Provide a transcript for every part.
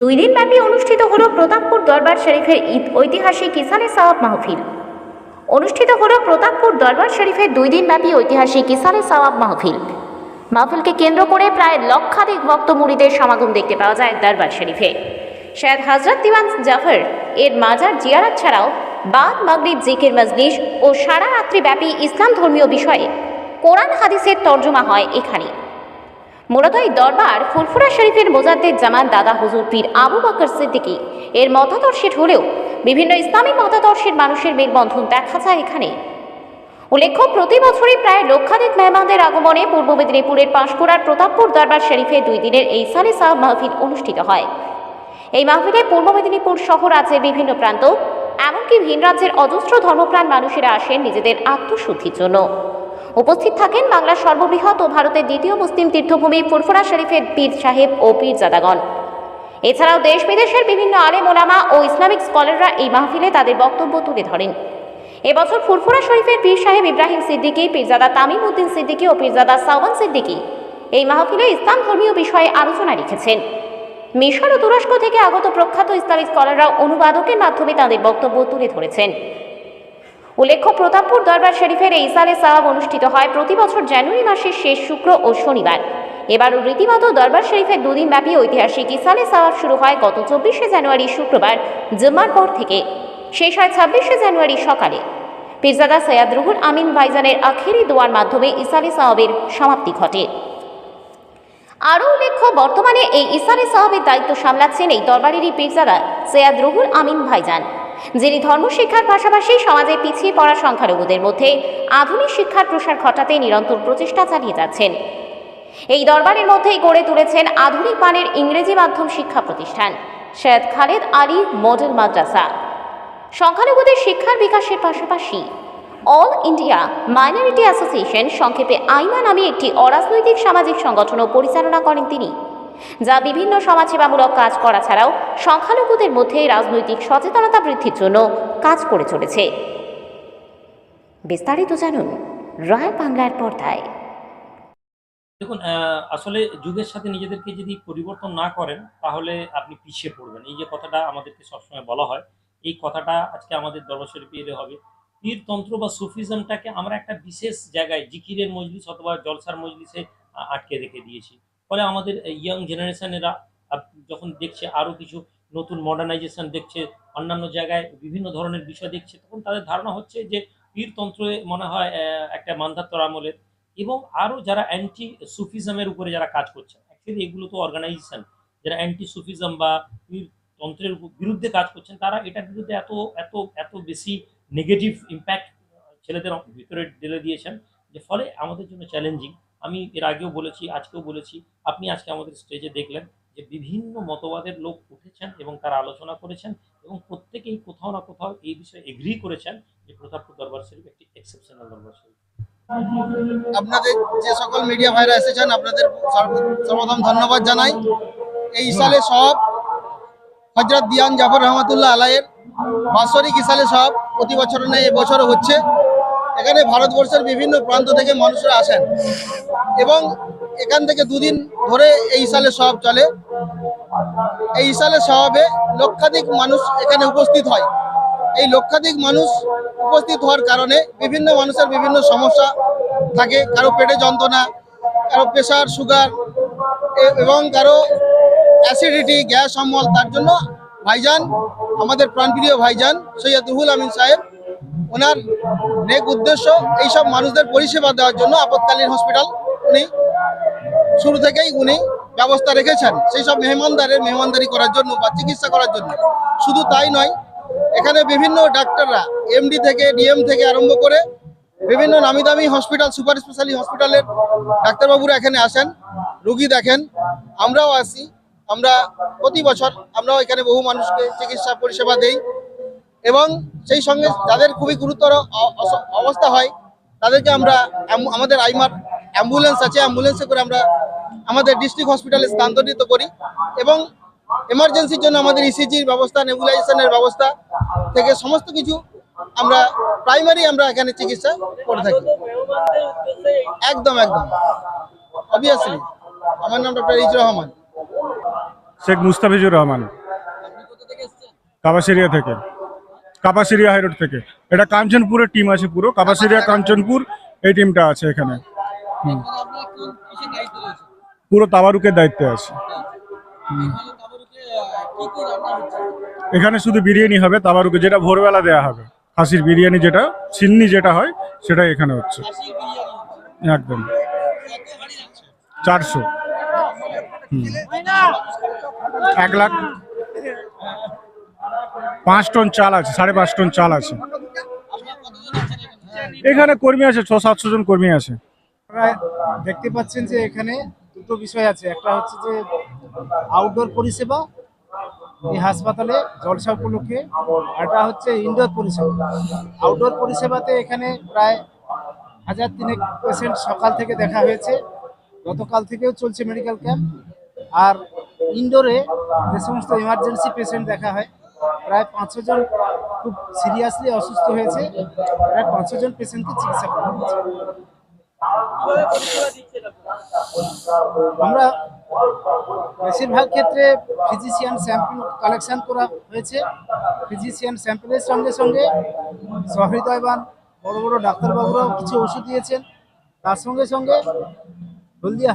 দুই দিন ব্যাপী অনুষ্ঠিত হল প্রতাপপুর দরবার শরীফের ঈদ ঐতিহাসিক কিসানে সাওয়াব মাহফিল। অনুষ্ঠিত হল প্রতাপপুর দরবার শরীফের দুই দিন ব্যাপী ঐতিহাসিক কিসানে সাওয়াব মাহফিল। মাহফিলকে কেন্দ্র করে প্রায় লক্ষাধিক ভক্ত মুড়িদের সমাগম দেখতে পাওয়া যায় দরবার শরীফে। শায়দ হজরত দিওয়ান জাফর এর মাজার জিয়ারাত ছাড়াও বাদ, মাগরিব, জিকির, মজলিস ও সারা রাত্রি ব্যাপী ইসলাম ধর্মীয় বিষয়ে কোরআন হাদিসের তর্জমা হয় এখানে। মূলত এই দরবার ফুলফুরা শরীফের মোজাদ্দের জামান দাদা হুজুর পীর আবু বকর সিদ্দিকী। এর মতাদর্শের হলেও বিভিন্ন ইসলামী মতাদর্শের মানুষের মেলবন্ধন দেখা যায় এখানে। উল্লেখ্য, প্রতি বছরই প্রায় লক্ষাধিক মেহমানদের আগমনে পূর্ব মেদিনীপুরের পাঁশকুড়ার প্রতাপপুর দরবার শরীফে দুই দিনের এই সালে সাহ মাহফিল অনুষ্ঠিত হয়। এই মাহফিলে পূর্ব মেদিনীপুর সহ রাজ্যের বিভিন্ন প্রান্ত, এমনকি ভিন রাজ্যের অজস্র ধর্মপ্রাণ মানুষেরা আসেন নিজেদের আত্মশুদ্ধির জন্য। উপস্থিত থাকেন বাংলার সর্ববৃহৎ ও ভারতের দ্বিতীয় মুসলিম তীর্থভূমি ফুরফুরা শরীফের পীর সাহেব ও পীর জাদাগণ এছাড়াও দেশ বিদেশের বিভিন্ন আলেম ওলামা ও ইসলামিক স্কলাররা এই মাহফিলে তাদের বক্তব্য তুলে ধরেন। এবছর ফুরফুরা শরীফের পীর সাহেব ইব্রাহিম সিদ্দিকী, পীরজাদা তামিম উদ্দিন সিদ্দিকী ও পীরজাদা সাওয়ান সিদ্দিকী এই মাহফিলে ইসলাম ধর্মীয় বিষয়ে আলোচনা রেখেছেন। মিশর ও তুরস্ক থেকে আগত প্রখ্যাত ইসলামিক স্কলাররা অনুবাদকের মাধ্যমে তাদের বক্তব্য তুলে ধরেছেন। উল্লেখ্য, প্রতাপপুর দরবার শরীফের এই সালে সাহাব অনুষ্ঠিত হয় প্রতি বছর জানুয়ারি মাসের শেষ শুক্র ও শনিবার। এবারও রীতিমতো দরবার শরীফের দুদিন ব্যাপী ঐতিহাসিক ইসালে সাহাব শুরু হয় গত চব্বিশে জানুয়ারি শুক্রবার, জুম্মার পর থেকে। শেষ হয় ছাব্বিশে জানুয়ারি সকালে। পীরজাদা সৈয়াদ রুহুল আমিন ভাইজানের আখেরি দোয়ার মাধ্যমে ইসালে সাওয়াবের সমাপ্তি ঘটে। আরও উল্লেখ্য, বর্তমানে এই ইসারে সাহাবের দায়িত্ব সামলাচ্ছেন এই দরবারেরই পীরজাদা সৈয়াদ রুহুল আমিন ভাইজান। যিনি ধর্মশিক্ষার পাশাপাশি সমাজে পিছিয়ে পড়া সংখ্যালঘুদের মধ্যে আধুনিক শিক্ষার প্রসার ঘটাতে নিরন্তর প্রচেষ্টা চালিয়ে যাচ্ছেন। এই দরবারের মধ্যেই গড়ে তুলেছেন আধুনিক মানের ইংরেজি মাধ্যম শিক্ষা প্রতিষ্ঠান, সৈয়দ খালেদ আলী মডেল মাদ্রাসা। সংখ্যালঘুদের শিক্ষার বিকাশের পাশাপাশি অল ইন্ডিয়া মাইনরিটি অ্যাসোসিয়েশন সংক্ষেপে আইমা নামে একটি অরাজনৈতিক সামাজিক সংগঠনও পরিচালনা করেন তিনি। যা বিভিন্ন সমাজসেবামূলক কাজ করা ছাড়াও সংখ্যালঘুদের মধ্যে রাজনৈতিক সচেতনতা বৃদ্ধির জন্য কাজ করে চলেছে। বিস্তারিত জানুন রয়্যাল বাংলার পর্দায়। দেখুন আসলে যুগের সাথে নিজেদেরকে যদি পরিবর্তন না করেন, তাহলে আপনি পিছিয়ে পড়বেন। এই যে কথাটা আমাদেরকে সবসময় বলা হয়, এই কথাটা আজকে আমাদের শরীফে এলে হবে। পীরতন্ত্র বা সুফিজমটাকে আমরা একটা বিশেষ জায়গায়, জিকিরের মজলিস অথবা জলসার মজলিসে আটকে রেখে দিয়েছি। ফলে আমাদের ইয়াং জেনারেশনেরা যখন দেখছে আরও কিছু নতুন মডার্নাইজেশন দেখছে, অন্যান্য জায়গায় বিভিন্ন ধরনের বিষয় দেখছে, তখন তাদের ধারণা হচ্ছে যে পীরতন্ত্রে মনে হয় একটা মান্ধাত্তর আমলের। এবং আরও যারা অ্যান্টি সুফিজমের উপরে যারা কাজ করছেন অ্যাকচুয়ালি এগুলো তো অর্গানাইজেশন যারা অ্যান্টি সুফিজম বা তন্ত্রের বিরুদ্ধে কাজ করছেন, তারা এটার বিরুদ্ধে এত এত এত বেশি নেগেটিভ ইম্প্যাক্ট ছেলেদের ভিতরে ঢেলে দিয়েছেন, যে ফলে আমাদের জন্য চ্যালেঞ্জিং আমি এর আগেও বলেছি, আজকেও বলেছি, আপনি আজকে আমাদের স্টেজে দেখলেন যে বিভিন্ন মতবাদের লোক উঠেছেন এবং তারা আলোচনা করেছেন এবং প্রত্যেকেই কোথাও না কোথাও এই বিষয়ে এগ্রি করেছেন যে প্রতাপপুর দরবার শরীফ একটি এক্সেপশনাল দরবার শরীফ। আপনাদের যে সকল মিডিয়া ভাইরা এসেছেন, আপনাদের সর্বপ্রথম ধন্যবাদ জানাই। এই ইসালে সব, হজরত দিয়ান জাফর রহমতুল্লাহ আলাইয়ের বাৎসরিক ইসালে সব, প্রতি বছর নেই এবছরও হচ্ছে। এখানে ভারতবর্ষের বিভিন্ন প্রান্ত থেকে মানুষরা আসেন। এবং এখান থেকে দুদিন ধরে এই ইসালে সব চলে। এই ইসালে সবে লক্ষাধিক মানুষ এখানে উপস্থিত হয়। এই লক্ষাধিক মানুষ উপস্থিত হওয়ার কারণে বিভিন্ন মানুষের বিভিন্ন সমস্যা থাকে। কারও পেটে যন্ত্রণা, কারও প্রেশার, সুগার এবং কারও অ্যাসিডিটি, গ্যাস অম্বল। তার জন্য ভাইজান, আমাদের প্রাণপ্রিয় ভাইজান সৈয়দ রুহুল আমিন সাহেব ওনার নেক উদ্দেশ্য এইসব মানুষদের পরিষেবা দেওয়ার জন্য আপৎকালীন হসপিটাল উনি, শুরু থেকেই উনি ব্যবস্থা রেখেছেন সেই সব মেহমানদারের মেহমানদারি করার জন্য বা চিকিৎসা করার জন্য। শুধু তাই নয়, এখানে বিভিন্ন ডাক্তাররা এমডি থেকে ডিএম থেকে আরম্ভ করে বিভিন্ন নামি দামি হসপিটাল, সুপার স্পেশালি হসপিটালের ডাক্তারবাবুরা এখানে আসেন, রুগী দেখেন, আমরাও আসি, আমরা প্রতি বছর আমরাও এখানে বহু মানুষকে চিকিৎসা পরিষেবা দেই। এবং সেই সঙ্গে যাদের খুবই গুরুতর অবস্থা হয়, তাদেরকে আমরা আমাদের আইমার অ্যাম্বুলেন্স আছে, অ্যাম্বুলেন্সে করে আমরা আমাদের ডিস্ট্রিক্ট হসপিটালে স্থানান্তরিত করি এবং এমার্জেন্সির জন্য আমাদের ইসিজির ব্যবস্থা, নেবুলাইজেশনের ব্যবস্থা থেকে সমস্ত কিছু আমরা প্রাইমারি আমরা এখানে চিকিৎসা করে থাকি। একদম একদম। অবভিয়াসলি আমার নাম ডক্টর ইজ রহমান। শেখ মুস্তাফিজুর রহমান। কাপাসিরিয়া থেকে। কাপাসিরিয়া হাইরোড থেকে। এটা কাঞ্চনপুরের টিম আছে পুরো। কাপাসিরিয়া, কাঞ্চনপুর, এই টিমটা আছে এখানে। হুম। পুরো তাবারুকের দায়িত্বে আছে। এখানে শুধু বিরিয়ানি হবে, তাবারুকে যেটা ভোরবেলা দেয়া হবে। খাসির বিরিয়ানি যেটা সিন্নি যেটা হয়, সেটাই এখানে হচ্ছে। একদম। চারশো। এক লাখ। পাঁচ টন চাল আছে, সাড়ে পাঁচ টন চাল আছে। এখানে কর্মী আছে, ছ, সাতশো জন কর্মী আছে। দেখতে পাচ্ছেন যে এখানে দুটো বিষয় আছে। একটা হচ্ছে যে আউটডোর পরিষেবা, এই হাসপাতালে জলসা উপলক্ষে একটা হচ্ছে ইনডোর পরিষেবা। আউটডোর পরিষেবাতে এখানে প্রায় হাজার তিনেক পেশেন্ট সকাল থেকে দেখা হয়েছে। গতকাল থেকেও চলছে মেডিকেল ক্যাম্প আর ইনডোরে যে সমস্ত ইমার্জেন্সি পেশেন্ট দেখা হয় প্রায় পাঁচশো জন খুব সিরিয়াসলি অসুস্থ হয়েছে। প্রায় পাঁচশো জন পেশেন্টকে চিকিৎসা করা হয়েছে। আমরা বেশিরভাগ ক্ষেত্রে ফিজিশিয়ান স্যাম্পল কালেকশন করা হয়েছে। ফিজিশিয়ান স্যাম্পলের সঙ্গে সঙ্গে সহৃদয়বান বড় বড় ডাক্তারবাবুরাও কিছু ওষুধ দিয়েছেন। তার সঙ্গে সঙ্গে হলদিয়া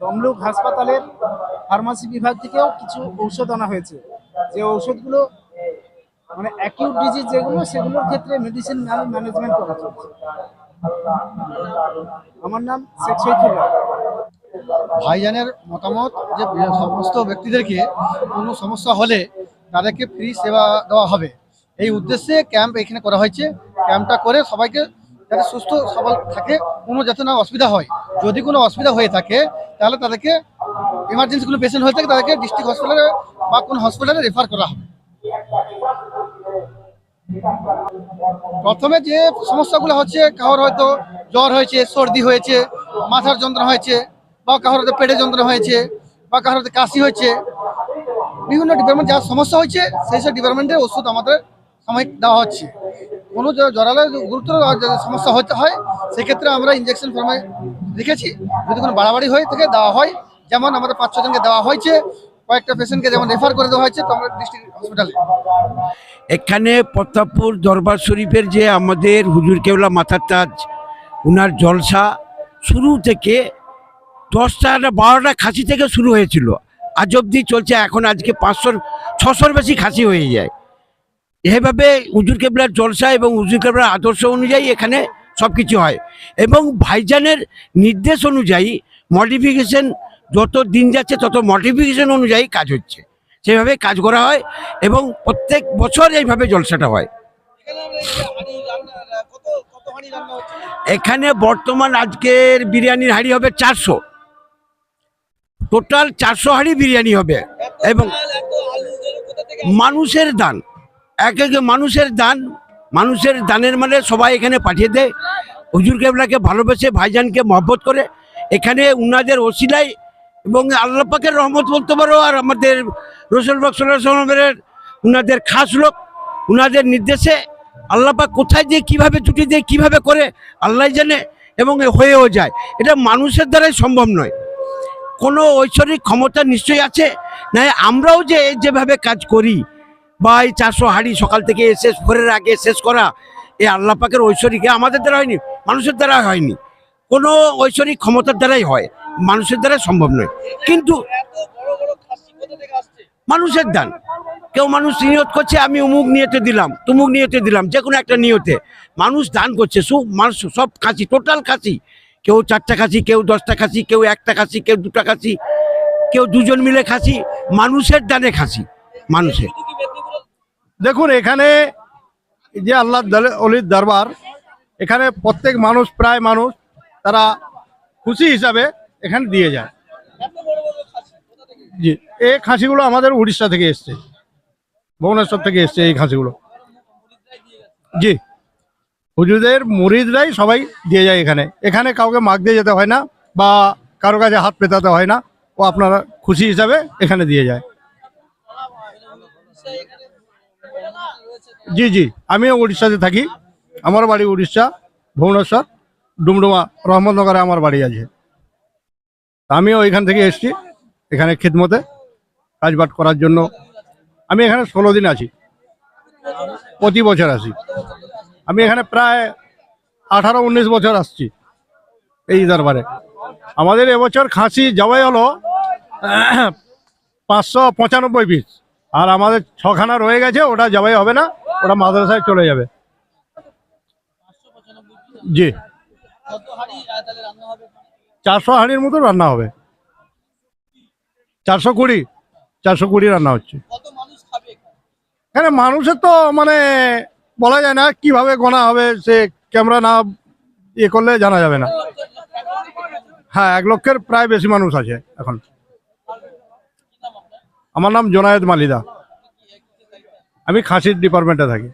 তমলুক হাসপাতালের ফার্মাসি বিভাগ থেকেও কিছু ঔষধ আনা হয়েছে। যে ঔষধগুলো মানে অ্যাকিউট ডিজিজ যেগুলো, সেগুলোর ক্ষেত্রে মেডিসিন ম্যানেজমেন্ট করা চলছে। আমার নাম শেখ ভাইজানের মতামত যে সমস্ত ব্যক্তিদেরকে কোনো সমস্যা হলে তাদেরকে ফ্রি সেবা দেওয়া হবে। এই উদ্দেশ্যে ক্যাম্প এখানে করা হয়েছে। ক্যাম্পটা করে সবাইকে যাতে সুস্থ, সবল থাকে, কোনো যাতে না অসুবিধা হয়। যদি কোনো অসুবিধা হয়ে থাকে, তাহলে তাদেরকে এমার্জেন্সি কোনো পেশেন্ট হয়ে থাকে, তাদেরকে ডিস্ট্রিক্ট হসপিটালে বা কোনো হসপিটালে রেফার করা হবে। প্রথমে যে সমস্যাগুলো হচ্ছে, কারোর হয়তো জ্বর হয়েছে, সর্দি হয়েছে, মাথার যন্ত্রণা হয়েছে, বা কারোর হয়তো পেটে যন্ত্রণা হয়েছে, বা কারোর হয়তো কাশি হয়েছে। বিভিন্ন ডিপার্টমেন্ট যা সমস্যা হয়েছে, সেই সব ডিপার্টমেন্টের ওষুধ আমাদের সাময়িক দেওয়া হচ্ছে। কোনো জ- জরালে গুরুতর সমস্যা হতে হয়, সেক্ষেত্রে আমরা ইঞ্জেকশন ফর্মে রেখেছি যদি কোনো বাড়াবাড়ি হয়ে থেকে, দেওয়া হয়। যেমন আমাদের পাঁচ ছজনকে দেওয়া হয়েছে কয়েকটা পেশেন্টকে যেমন রেফার করে দেওয়া হয়েছে তো আমরা ডিস্ট্রিক্ট হসপিটালে এখানে প্রতাপপুর দরবার শরীফের যে আমাদের হুজুর কেবলা মাথার তাজ, উনার জলসা, শুরু থেকে দশটা বারোটা খাসি থেকে শুরু হয়েছিল। আজ অবধি চলছে, এখন আজকে পাঁচশোর, ছশোর বেশি খাসি হয়ে যায়। এভাবে হুজুর কেবলার জলসা এবং হুজুর কেবলার আদর্শ অনুযায়ী এখানে সব কিছু হয়। এবং ভাইজানের নির্দেশ অনুযায়ী মডিফিকেশন যত দিন যাচ্ছে, তত মডিফিকেশন অনুযায়ী কাজ হচ্ছে। সেভাবে কাজ করা হয় এবং প্রত্যেক বছর এইভাবে জলসাটা হয়। এখানে বর্তমান আজকের বিরিয়ানির হাড়ি হবে চারশো। টোটাল চারশো হাড়ি বিরিয়ানি হবে এবং মানুষের দান, এক এক মানুষের দান, মানুষের দানের মানে সবাই এখানে পাঠিয়ে দেয়। হুজুর কেবলাকে ভালোবেসে ভাইজানকে মহব্বত করে এখানে উনাদের ওসিলায় এবং আল্লাহ পাকের রহমত বলতে পারো, আর আমাদের রসুল বক্সলের উনাদের খাস লোক, উনাদের নির্দেশে আল্লাহ পাক কোথায় দিয়ে, কীভাবে ছুটি দিয়ে, কীভাবে করে আল্লাহ জানে এবং এ হয়েও যায়। এটা মানুষের দ্বারাই সম্ভব নয়। কোনো ঐশ্বরিক ক্ষমতা নিশ্চয়ই আছে? না, আমরাও যে যেভাবে কাজ করি, বা এই চারশো হাড়ি সকাল থেকে শেষ ভোরের আগে শেষ করা এই আল্লাহ পাকের ঐশ্বরিক, এ আমাদের দ্বারা হয়নি, মানুষের দ্বারা হয়নি। কোনো ঐশ্বরিক ক্ষমতার দ্বারাই হয়, মানুষের দ্বারা সম্ভব নয়। কিন্তু মানুষের দান। কেউ মানুষ নিয়ত করছে, আমি অমুক নিয়তে দিলাম, তুমুক নিয়তে দিলাম যে কোনো একটা নিয়তে। মানুষ দান করছে সব মানুষ সব খাসি, টোটাল খাসি। কেউ চারটা খাসি, কেউ দশটা খাসি, কেউ একটা খাসি, কেউ দুটা খাসি, কেউ দুজন মিলে খাসি, মানুষের দানে খাসি, মানুষের। দেখুন, এখানে যে আল্লাহ অলির দরবার, এখানে প্রত্যেক মানুষ প্রায় মানুষ তারা খুশি হিসাবে এখানে দিয়ে যায়। জি এই খাসিগুলো আমাদের উড়িষ্যা থেকে এসছে। ভুবনেশ্বর থেকে এসছে এই খাসিগুলো। জি, হুজুরদের মুরিদরাই সবাই দিয়ে যায় এখানে। এখানে কাউকে মাগ দিয়ে যেতে হয় না বা কারও কাছে হাত পেতাতে হয় না। ও আপনারা খুশি হিসাবে এখানে দিয়ে যায়। জি জি, আমিও উড়িষ্যাতে থাকি। আমার বাড়ি উড়িষ্যা, ভুবনেশ্বর। ডুমডুমা রহমতনগরে আমার বাড়ি আছে। আমিও ওইখান থেকে এসেছি, এখানে খিদমতে কাজবাট করার জন্য। আমি এখানে ষোলো দিন আছি, প্রতি বছর আসি। আমি এখানে প্রায় আঠারো উনিশ বছর আসছি এই দরবারে। আমাদের এবছর খাসি জবাই হলো পাঁচশো পঁচানব্বই পিস। আর আমাদের ছখানা রয়ে গেছে, ওটা জবাই হবে না, ওটা মাদ্রাসায় চলে যাবে। জি। চারশো হাঁড়ির মতো রান্না হবে। চারশো কুড়ি চারশো কুড়ি রান্না হচ্ছে। এখানে? মানুষের তো মানে বলা যায় না কীভাবে গোনা হবে সে ক্যামেরা না ইয়ে করলে জানা যাবে না। হ্যাঁ এক লক্ষের প্রায় বেশি মানুষ আছে এখন। আমার নাম জোনায়েদ মালিদা। আমি খাসির ডিপার্টমেন্টে থাকি।